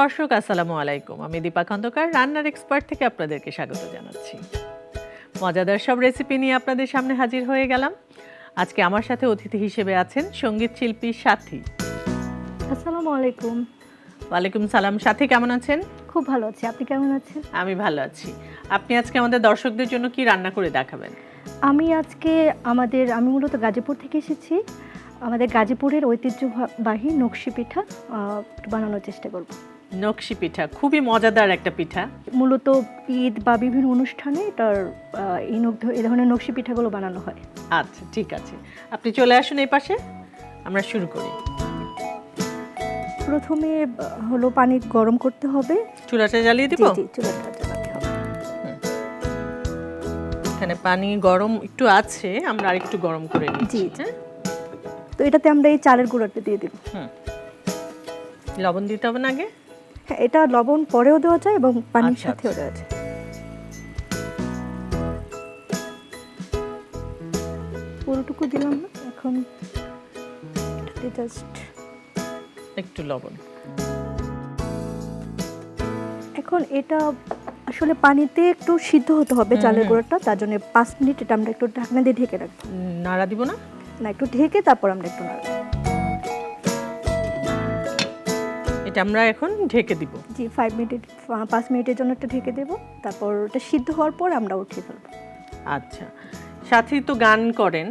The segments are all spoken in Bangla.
দর্শক আসসালামু আলাইকুম। আমি দীপা খন্দকার রান্নার এক্সপার্ট থেকে আপনাদেরকে স্বাগত জানাচ্ছি। মজাদার সব রেসিপি নিয়ে আপনাদের সামনে হাজির হয়ে গেলাম। আজকে আমার সাথে অতিথি হিসেবে আছেন সংগীত শিল্পী সাথী। আসসালামু আলাইকুম। ওয়ালাইকুম সালাম। সাথী কেমন আছেন? খুব ভালো আছি। আপনি কেমন আছেন? আমি ভালো আছি। আপনি আজকে আমাদের দর্শকদের জন্য কি রান্না করে দেখাবেন? আমি আজকে আমাদের আমি মূলত গাজীপুর থেকে এসেছি। আমাদের গাজীপুরের ঐতিহ্যবাহী নকশি পিঠা বানানোর চেষ্টা করব। নকশি পিঠা খুবই মজাদার একটা পিঠা। মূলত ঈদ বা বিভিন্ন অনুষ্ঠানে এটার আহ, এই এই ধরনের নকশি পিঠাগুলো বানানো হয়। আচ্ছা ঠিক আছে। আপনি চলে আসুন এই পাশে আমরা শুরু করি। প্রথমে হলো পানি গরম করতে হবে। চুলাটা জ্বালিয়ে দিব? জি চুলাটা জ্বালাতে হবে। এখানে পানি গরম একটু আছে আমরা আরেকটু গরম করে নিচ্ছি জি। হ্যাঁ? তো এটাতে আমরা এই চালের গুঁড়োটা দিয়ে দেব। হুম। লবণ দিতে হবে না আগে? হ্যাঁ এটা লবণ পরেও দেওয়া যায় এবং পানির আচ্ছা, সাথেও আচ্ছা। দেওয়া যায়। পুরোটুকু দিলাম না এখন জাস্ট একটু লবণ। এখন এটা আসলে পানিতে একটু সিদ্ধ হতে হবে চালের গুঁড়োটা তার জন্য পাঁচ মিনিট এটা আমরা একটু ঢাকনা দিয়ে ঢেকে রাখব। নাড়া দিব না? না একটু ঢেকে তারপর আমরা একটু নাড়বো। এটা আমরা এখন ঢেকে দিব। জি ফাইভ মিনিট পাঁচ মিনিটের জন্য একটু ঢেকে দেবো। তারপর ওটা সিদ্ধ হওয়ার পর আমরা উঠিয়ে ফেলব। আচ্ছা। সাথী তো গান করেন।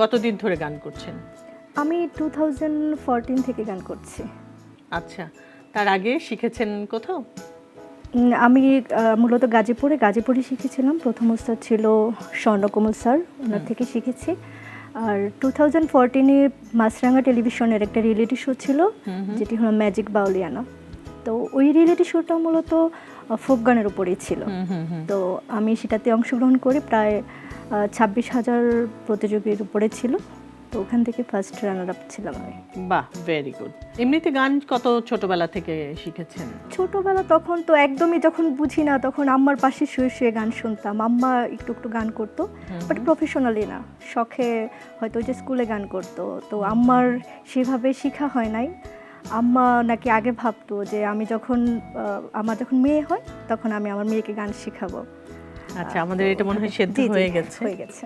কতদিন ধরে গান করছেন? আমি টু থাউজেন্ড ফোরটিন থেকে গান করছি। আচ্ছা। তার আগে শিখেছেন কোথাও? আমি মূলত গাজীপুরে গাজীপুরে শিখেছিলাম। প্রথম উস্তাদ ছিল স্বর্ণকমল স্যার ওনার থেকে শিখেছি। আর টু থাউজেন্ড ফোরটিনে মাসরাঙ্গা টেলিভিশনের একটা রিয়েলিটি শো ছিল যেটি হলো ম্যাজিক বাউলিয়ানা তো ওই রিয়েলিটি শোটা মূলত ফোক গানের উপরেই ছিল। তো আমি সেটাতে অংশগ্রহণ করে প্রায় ছাব্বিশ হাজার প্রতিযোগীর উপরে ছিল। তো ওখান থেকে ফার্স্ট রানার আপ ছিলাম আমি। বাহ ভেরি গুড এমনিতে গান কত ছোটবেলা থেকে শিখেছেন? ছোটবেলা তখন তো একদমই যখন বুঝি না তখন আম্মার পাশে শুয়ে শুয়ে গান শুনতাম। আম্মা একটু একটু গান করতো বাট প্রফেশনালি না। শখে হয়তো যে স্কুলে গান করতো। তো আম্মার সেভাবে শেখা হয় নাই। আম্মা নাকি আগে ভাবতো যে আমি যখন আমার যখন মেয়ে হয় তখন আমি আমার মেয়েকে গান শেখাবো। আচ্ছা আমাদের এটা মনে হয় সেদ্ধ হয়ে গেছে। হয়ে গেছে।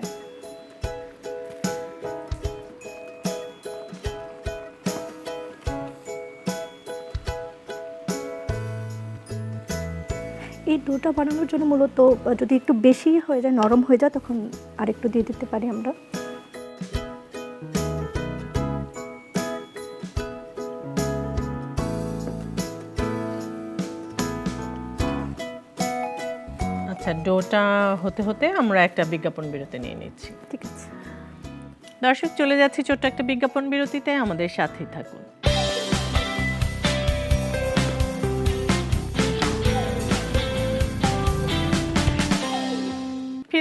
ডোটা বানানোর জন্য মূলত যদি একটু বেশি হয়ে যায় নরম হয়ে যায় তখন আরেকটু দিয়ে দিতে পারি আমরা। আচ্ছা ডোটা হতে হতে আমরা একটা বিজ্ঞাপন বিরতি নিয়ে নিচ্ছি। ঠিক আছে। দর্শক চলে যাচ্ছি ছোট্ট একটা বিজ্ঞাপন বিরতিতে। আমাদের সাথেই থাকুন।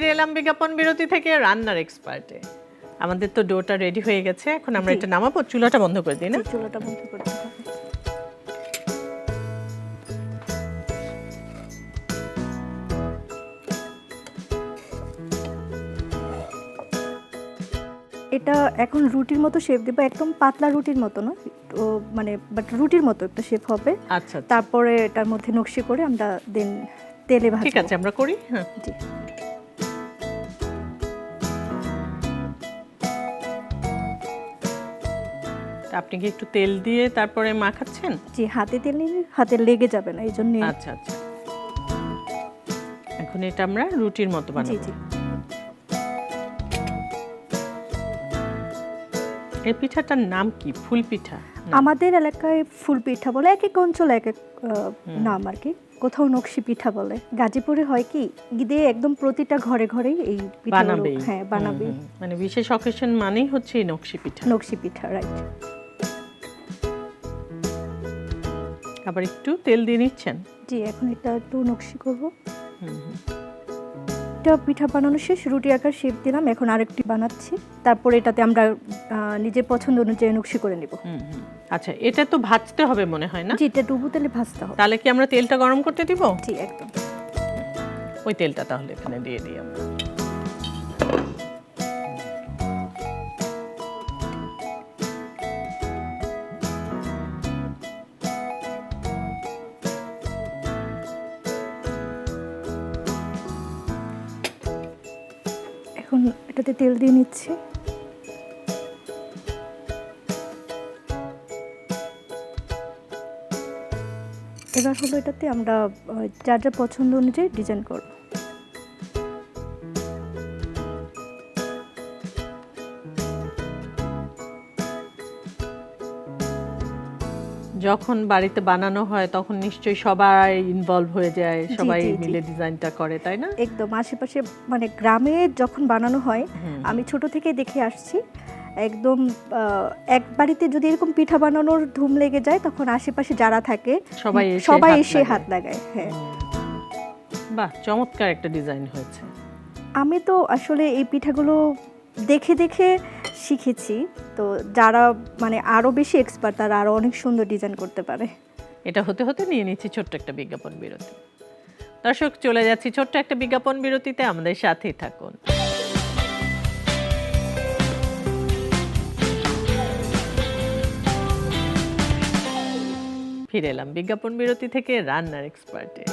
ফিরে এলাম বিজ্ঞাপন বিরতি থেকে রান্নার এক্সপার্টে আমাদের তো ডোটা রেডি হয়ে গেছে এখন আমরা এটা নামাবো চুলাটা বন্ধ করে দিই না? চুলাটা বন্ধ করে হবে এটা এখন রুটির মতো শেপ দেবো একদম পাতলা রুটির মতো না তো মানে বাট রুটির মতো একটা শেপ হবে। আচ্ছা আচ্ছা। তারপরে এটার মধ্যে নকশি করে আমরা দেন তেলে ভাজবো। ঠিক আছে আমরা করি হ্যাঁ। জি। আপনি কি একটু তেল দিয়ে তারপরে মাখাচ্ছেন? জি হাতে তেল নিলে হাতে লেগে যাবে না এই জন্য আচ্ছা আচ্ছা। এখন এটা আমরা রুটির মতো বানাবো। জি। এই পিঠাটার নাম কি? ফুল পিঠা? আমাদের এলাকায় ফুল পিঠা বলে এক এক অঞ্চলে এক এক নাম আর কি। কোথাও নকশি পিঠা বলে। গাজীপুরে হয় কি ঈদে একদম প্রতিটা ঘরে ঘরেই এই বানাবেই। হ্যাঁ বানাবে। মানে বিশেষ অকেশন মানেই হচ্ছে এই নকশি পিঠা। নকশি পিঠা রাইট। আবার একটু তেল দিয়ে নিচ্ছেন? জি এখন এটা একটু নকশি করব। এটা পিঠা বানানো শেষ রুটি আকার শেপ দিলাম এখন আরেকটি বানাচ্ছি। তারপর এটাতে আমরা নিজের পছন্দ অনুযায়ী নকশি করে নিব। আচ্ছা এটা তো ভাজতে হবে মনে হয় না? জি এটা ডুবু তেলে ভাজতে হবে। তাহলে কি আমরা তেলটা গরম করতে দিব? জি একদম। ওই তেলটা তাহলে এখানে দিয়ে দিই আমরা। এটাতে তেল দিয়ে নিচ্ছি। এবার হলো এটাতে আমরা যার যার পছন্দ অনুযায়ী ডিজাইন করব। যখন বাড়িতে বানানো হয় তখন নিশ্চয়ই সবাই ইনভলভ হয়ে যায় সবাই। মিলে ডিজাইনটা করে তাই না? একদম। আশেপাশে মানে গ্রামে যখন বানানো হয় আমি ছোট থেকে দেখে আসছি। একদম এক বাড়িতে যদি এরকম পিঠা বানানোর ধুম লেগে যায় তখন আশেপাশে যারা থাকে সবাই সবাই এসে হাত লাগায় হ্যাঁ। বাহ চমৎকার একটা ডিজাইন হয়েছে। আমি তো আসলে এই পিঠাগুলো দেখে দেখে শিখেছি। তো যারা মানে আরও বেশি এক্সপার্ট তারা আরও অনেক সুন্দর ডিজাইন করতে পারে। এটা হতে হতে নিয়ে নিচ্ছি ছোট্ট একটা বিজ্ঞাপন বিরতি। দর্শক চলে যাচ্ছি ছোট্ট একটা বিজ্ঞাপন বিরতিতে। আমাদের সাথেই থাকুন। ফিরে এলাম বিজ্ঞাপন বিরতি থেকে রান্নার এক্সপার্টে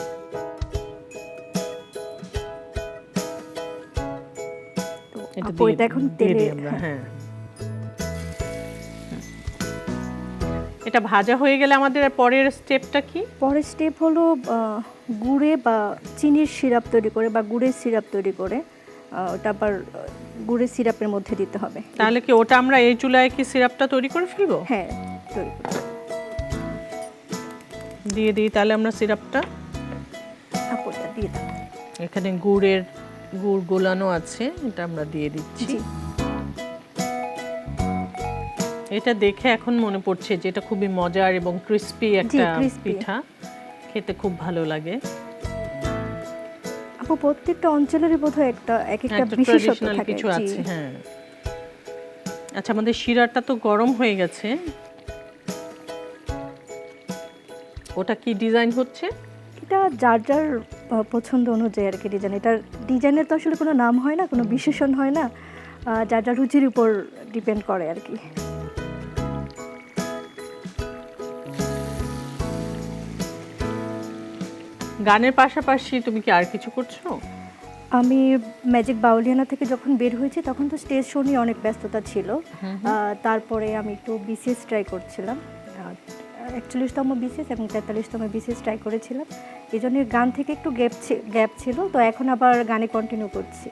এটা এখন তেলে হ্যাঁ। এটা ভাজা হয়ে গেলে আমাদের পরের স্টেপটা কি? পরের স্টেপ হলো গুড়ে বা চিনির সিরাপ তৈরি করে বা গুড়ের সিরাপ তৈরি করে ওটা আবার গুড়ের সিরাপের মধ্যে দিতে হবে। তাহলে কি ওটা আমরা এই চুলায় কি সিরাপটা তৈরি করে ফেলব? হ্যাঁ তৈরি দিয়ে দিই তাহলে আমরা সিরাপটা। দিয়ে এখানে গুড়ের গুড় গোলানো আছে এটা আমরা দিয়ে দিচ্ছি। এটা দেখে এখন মনে পড়ছে যে এটা খুবই মজার এবং ক্রিস্পি একটা crispy। পিঠা। খেতে খুব ভালো লাগে। আপু প্রত্যেকটা অঞ্চলেরই বোধহয় একটা এক একটা একটা বিশেষত্ব ট্র্যাডিশনাল থাকে। কিছু জি। আছে হ্যাঁ। আচ্ছা আমাদের শিরাটা তো গরম হয়ে গেছে। ওটা কি ডিজাইন হচ্ছে? এটা যার যার আহ, পছন্দ অনুযায়ী আর কি ডিজাইন এটার ডিজাইনের তো আসলে কোনো নাম হয় না কোনো বিশেষণ হয় না। আহ, যার যার রুচির উপর ডিপেন্ড করে আর কি। গানের পাশাপাশি তুমি কি আর কিছু করছ? আমি ম্যাজিক বাউলিয়ানা থেকে যখন বের হয়েছি তখন তো স্টেজ শো নিয়ে অনেক ব্যস্ততা ছিল। তারপরে আমি একটু বিসিএস ট্রাই করছিলাম। একচল্লিশতম বিসিএস এবং তেতাল্লিশতম বিসিএস ট্রাই করেছিলাম। এই জন্য গান থেকে একটু গ্যাপ গ্যাপ ছিল। তো এখন আবার গানে কন্টিনিউ করছি।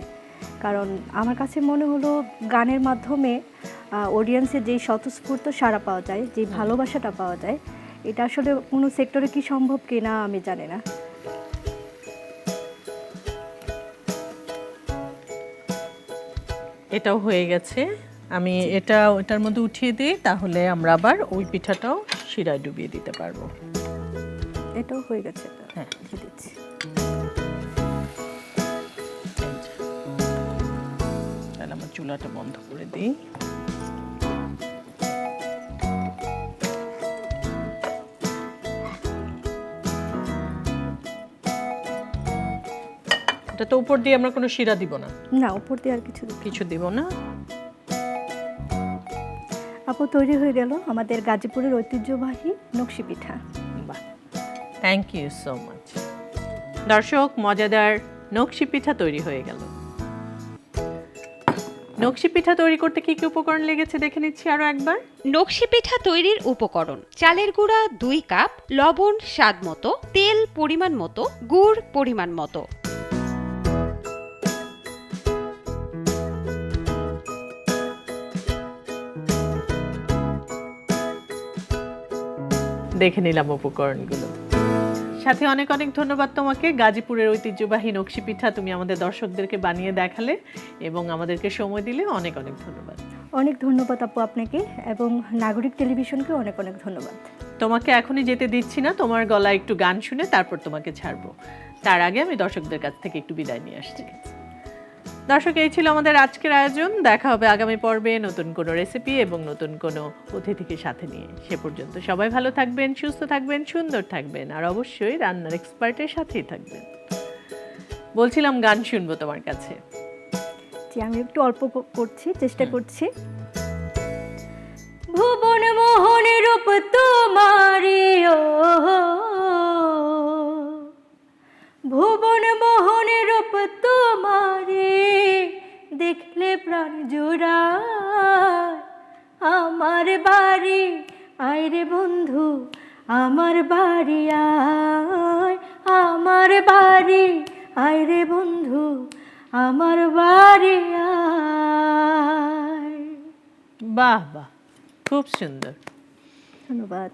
কারণ আমার কাছে মনে হলো গানের মাধ্যমে অডিয়েন্সের যেই স্বতঃস্ফূর্ত সাড়া পাওয়া যায় যেই ভালোবাসাটা পাওয়া যায় এটা আসলে কোনো সেক্টরে কি সম্ভব কি না আমি জানি না। এটাও হয়ে গেছে। আমি এটা ওটার মধ্যে উঠিয়ে দিই তাহলে আমরা আবার ওই পিঠাটাও শিরায় ডুবিয়ে দিতে পারব। এটাও হয়ে গেছে হ্যাঁ। দিচ্ছি। তাহলে আমার চুলাটা বন্ধ করে দিই। এটা তো উপর দিয়ে আমরা কোনো শিরা দিব না। না উপর দিয়ে আর কিছু কিছু দিব না। আপু তৈরি হয়ে গেল আমাদের গাজীপুরের ঐতিহ্যবাহী নকশি পিঠা। বাহ। থ্যাংক ইউ সো মাচ দর্শক মজাদার নকশি পিঠা তৈরি হয়ে গেল। নকশি পিঠা তৈরি করতে কি কি উপকরণ লেগেছে দেখে নিচ্ছি আরও একবার। নকশি পিঠা তৈরির উপকরণ চালের গুঁড়া দুই কাপ লবণ স্বাদ মতো তেল পরিমাণ মতো গুড় পরিমাণ মতো। দেখে নিলাম উপকরণগুলো। সাথে অনেক অনেক ধন্যবাদ তোমাকে। গাজীপুরের ঐতিহ্যবাহী নকশি পিঠা তুমি আমাদের দর্শকদেরকে বানিয়ে দেখালে এবং আমাদেরকে সময় দিলে অনেক অনেক ধন্যবাদ। অনেক ধন্যবাদ আপু আপনাকে এবং নাগরিক টেলিভিশনকে অনেক অনেক ধন্যবাদ। তোমাকে এখনই যেতে দিচ্ছি না তোমার গলায় একটু গান শুনে তারপর তোমাকে ছাড়বো। তার আগে আমি দর্শকদের কাছ থেকে একটু বিদায় নিয়ে আসছি। দর্শক এই ছিল আমাদের আজকের আয়োজন। দেখা হবে আগামী পর্বে নতুন কোনো রেসিপি এবং নতুন কোনো অতিথিকে সাথে নিয়ে। সে পর্যন্ত সবাই ভালো থাকবেন সুস্থ থাকবেন সুন্দর থাকবেন আর অবশ্যই রান্নার এক্সপার্টের সাথেই থাকবেন। বলছিলাম গান শুনব তোমার কাছে। যে আমি একটু অল্প করছি চেষ্টা করছি। ভুবন মোহন রূপ তোমারি ও ভুবন মোহন রূপ তোমারি দেখলে প্রাণ জোড়া আমার বাড়ি আয় রে বন্ধু আমার বাড়ি আয়। আমার বাড়ি আয় রে বন্ধু আমার বাড়ি আয়। বাহ বাহ খুব সুন্দর। ধন্যবাদ।